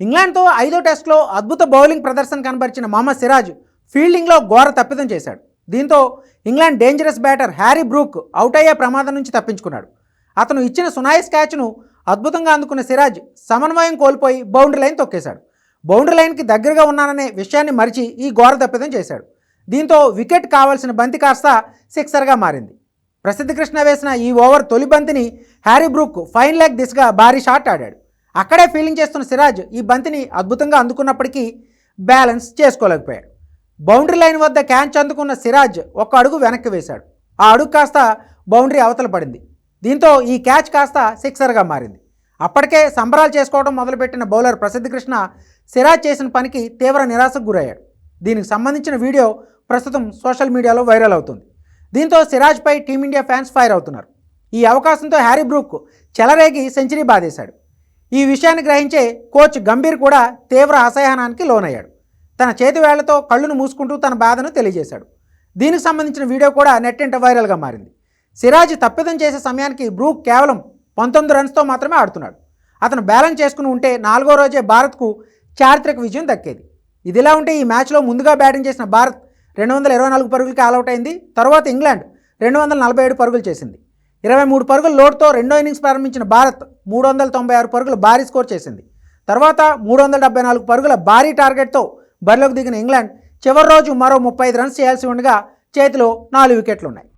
ఇంగ్లాండ్తో ఐదో టెస్ట్లో అద్భుత బౌలింగ్ ప్రదర్శన కనబరిచిన మహమ్మద్ సిరాజ్ ఫీల్డింగ్లో ఘోర తప్పిదం చేశాడు. దీంతో England dangerous batter Harry Brook out అయ్యే ప్రమాదం నుంచి తప్పించుకున్నాడు. అతను ఇచ్చిన సునాయిస్ క్యాచ్ను అద్భుతంగా అందుకున్న సిరాజ్ సమన్వయం కోల్పోయి బౌండరీ లైన్ తొక్కేశాడు. బౌండరీ లైన్కి దగ్గరగా ఉన్నాననే విషయాన్ని మరిచి ఈ ఘోర తప్పిదం చేశాడు. దీంతో వికెట్ కావాల్సిన బంతి కాస్త సిక్సర్గా మారింది. ప్రసిద్ధ కృష్ణ వేసిన ఈ ఓవర్ తొలి బంతిని హ్యారీ బ్రూక్ ఫైన్ లెగ్ దిశగా భారీ షాట్ ఆడాడు. అక్కడే ఫీలింగ్ చేస్తున్న సిరాజ్ ఈ బంతిని అద్భుతంగా అందుకున్నప్పటికీ బ్యాలెన్స్ చేసుకోలేకపోయాడు. బౌండరీ లైన్ వద్ద క్యాచ్ అందుకున్న సిరాజ్ ఒక అడుగు వెనక్కి వేశాడు. ఆ అడుగు కాస్త బౌండరీ అవతల పడింది. దీంతో ఈ క్యాచ్ కాస్త సిక్సర్గా మారింది. అప్పటికే సంబరాలు చేసుకోవడం మొదలుపెట్టిన బౌలర్ ప్రసిద్ధ కృష్ణ సిరాజ్ చేసిన పనికి తీవ్ర నిరాశకు గురయ్యాడు. దీనికి సంబంధించిన వీడియో ప్రస్తుతం సోషల్ మీడియాలో వైరల్ అవుతుంది. దీంతో సిరాజ్పై టీమిండియా ఫ్యాన్స్ ఫైర్ అవుతున్నారు. ఈ అవకాశంతో హ్యారీ బ్రూక్ చెలరేగి సెంచరీ బాధేశాడు. ఈ విషయాన్ని గ్రహించే కోచ్ గంభీర్ కూడా తీవ్ర అసహనానికి లోనయ్యాడు. తన చేతి వేళ్ళతో కళ్ళును మూసుకుంటూ తన బాధను తెలియజేశాడు. దీనికి సంబంధించిన వీడియో కూడా నెట్టింట వైరల్గా మారింది. సిరాజ్ తప్పిదం చేసే సమయానికి బ్రూక్ కేవలం పంతొమ్మిది రన్స్తో మాత్రమే ఆడుతున్నాడు. అతను బ్యాలెన్స్ చేసుకుని ఉంటే నాలుగో రోజే భారత్కు చారిత్రక విజయం దక్కేది. ఇదిలా ఉంటే ఈ మ్యాచ్లో ముందుగా బ్యాటింగ్ చేసిన భారత్ రెండు వందల ఇరవై నాలుగు పరుగులకి ఆల్అవుట్ అయింది. తర్వాత ఇంగ్లాండ్ రెండు వందల నలభై ఏడు పరుగులు చేసింది. ఇరవై మూడు పరుగుల లోడ్తో రెండో ఇన్నింగ్స్ ప్రారంభించిన భారత్ మూడు వందల తొంభై ఆరు పరుగులు భారీ స్కోర్ చేసింది. తర్వాత మూడు వందల డెబ్బై నాలుగు పరుగుల భారీ టార్గెట్తో బరిలోకి దిగిన ఇంగ్లాండ్ చివరి రోజు మరో ముప్పై ఐదు రన్స్ చేయాల్సి ఉండగా చేతిలో నాలుగు వికెట్లు ఉన్నాయి